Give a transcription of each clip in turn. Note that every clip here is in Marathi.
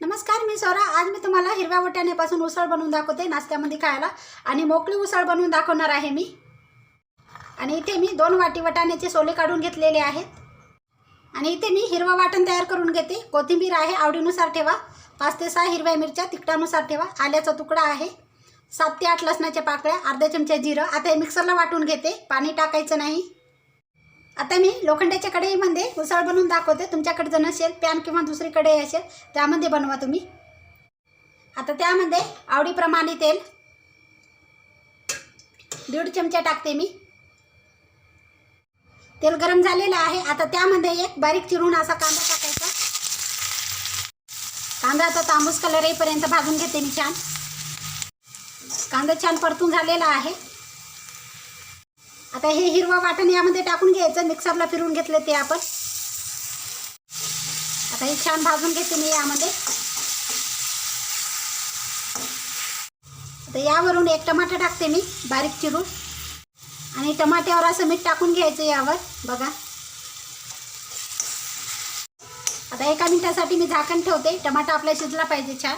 नमस्कार मी सौरा. आज मी तुम्हाला हिरव्या वाटाण्यापासून उसळ बनवून दाखवते नाश्त्यामध्ये खायला. आणि मोकळी उसळ बनवून दाखवणार आहे मी. आणि इथे मी दोन वाटी वटाण्याचे सोले काढून घेतलेले आहेत. आणि इथे मी हिरवा वाटण तयार करून घेते. कोथिंबीर आहे आवडीनुसार ठेवा. पाच ते सहा हिरव्या मिरच्या तिखटानुसार ठेवा. आल्याचा तुकडा आहे. सात ते आठ लसणाच्या पाकळ्या अर्धा चमचा जिरं. आता हे मिक्सरला वाटून घेते. पाणी टाकायचं नाही. आता मी लोखंडाच्या कढईमध्ये उसळ बनवून दाखवते. तुमच्याकडे जर नसेल पॅन किंवा दुसरी कढई असेल त्यामध्ये बनवा तुम्ही. आता त्यामध्ये आवडीप्रमाणे तेल दीड चमचा टाकते मी. तेल गरम झालेलं आहे. आता त्यामध्ये एक बारीक चिरून असा कांदा टाकायचा. कांदा आता तांबूस कलर येईपर्यंत भाजून घेते मी छान. कांदा छान परतून झालेला आहे. आता हे हिरवा वाटण यामध्ये टाकून घ्यायचं मिक्सरला फिरून घेतलं ते आपण. आता हे छान भाजून घेते मी यामध्ये. आता यावरून एक टमाटर टाकते मी बारीक चिरून. आणि टमाट्यावर असं मीठ टाकून घ्यायचं यावर बघा. आता एका मिनिटासाठी मी झाकण ठेवते टमाटा आपला शिजला पाहिजे छान.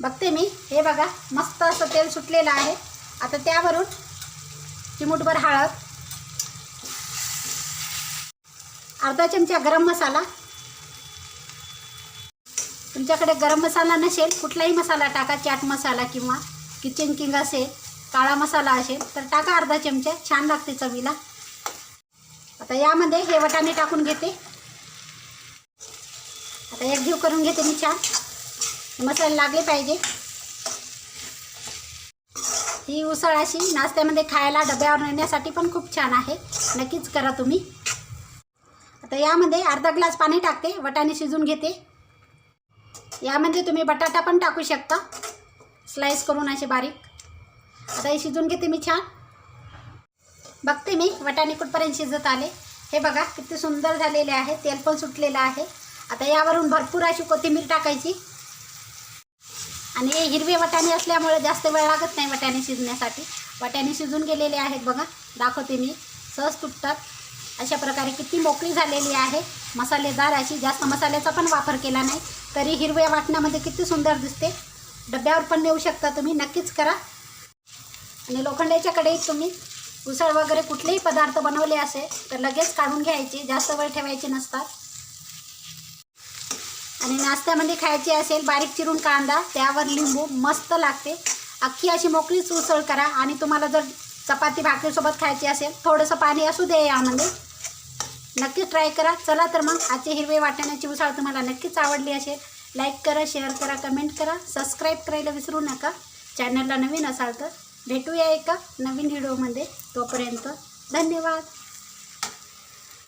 बघते मी हे बघा मस्त असं तेल सुटलेलं आहे. आता त्यावरून चिमूटभर हळद अर्धा चमचा गरम मसाला. तुमच्याकडे गरम मसाला नसेल कुठलाही मसाला टाका चाट मसाला किंवा किचन किंग असेल काळा मसाला असेल तर टाका अर्धा चमचा छान लागते चवीला. आता यामध्ये हे वटाणे टाकून घेते. आता एक जीव करून घेते मी छान. मसाले लागले पाहिजे. ही उसळ अशी नाश्त्यामध्ये खायला डब्यावर नेण्यासाठी पण खूप छान आहे. नक्कीच करा तुम्ही. आता यामध्ये अर्धा ग्लास पाणी टाकते वटाणे शिजून घेते. यामध्ये तुम्ही बटाटा पण टाकू शकता. स्लाइस करून असे बारीक. आता हे शिजून घेते मी छान. बघते मी वटाणे कुठपर्यंत शिजत आले. हे बघा किती सुंदर झालेले आहे. तेल पण सुटलेलं आहे. आता यावरून भरपूर अशी कोथिंबीर टाकायची. आणि हे हिरवे वाटाणे असल्यामुळे जास्त वेळ लागत नाही वाटाणे शिजण्यासाठी. वाटाणे शिजून गेलेले आहेत बघा. दाखवते मी. सहज तुटतात. अशा प्रकारे किती मोकळी झालेली आहे. मसालेदार अशी. जास्त मसाल्याचा पण वापर केला नाही. तरी हिरव्या वाटण्यामध्ये किती सुंदर दिसते. डब्यावर पण नेऊ शकता तुम्ही. नक्कीच करा. आणि लोखंडाच्या कढईत तुम्ही उसळ वगैरे कुठलेही पदार्थ बनवले असेल तर लगेच काढून घ्यायचे. जास्त वेळ ठेवायचे नसतात. आणि नाश्त्यामध्ये खायची असेल बारीक चिरून कांदा त्यावर लिंबू मस्त लागते. अख्खी अशी मोकळीच उसळ करा आणि तुम्हाला जर चपाती भाकरीसोबत खायची असेल थोडंसं पाणी असू दे यामध्ये नक्कीच ट्राय करा. चला तर मग आजचे हिरवे वाटण्याची उसळ तुम्हाला नक्कीच आवडली असेल. लाईक करा शेअर करा कमेंट करा. सबस्क्राईब करायला विसरू नका. चॅनलला नवीन असाल तर भेटूया एका नवीन व्हिडिओमध्ये तोपर्यंत धन्यवाद.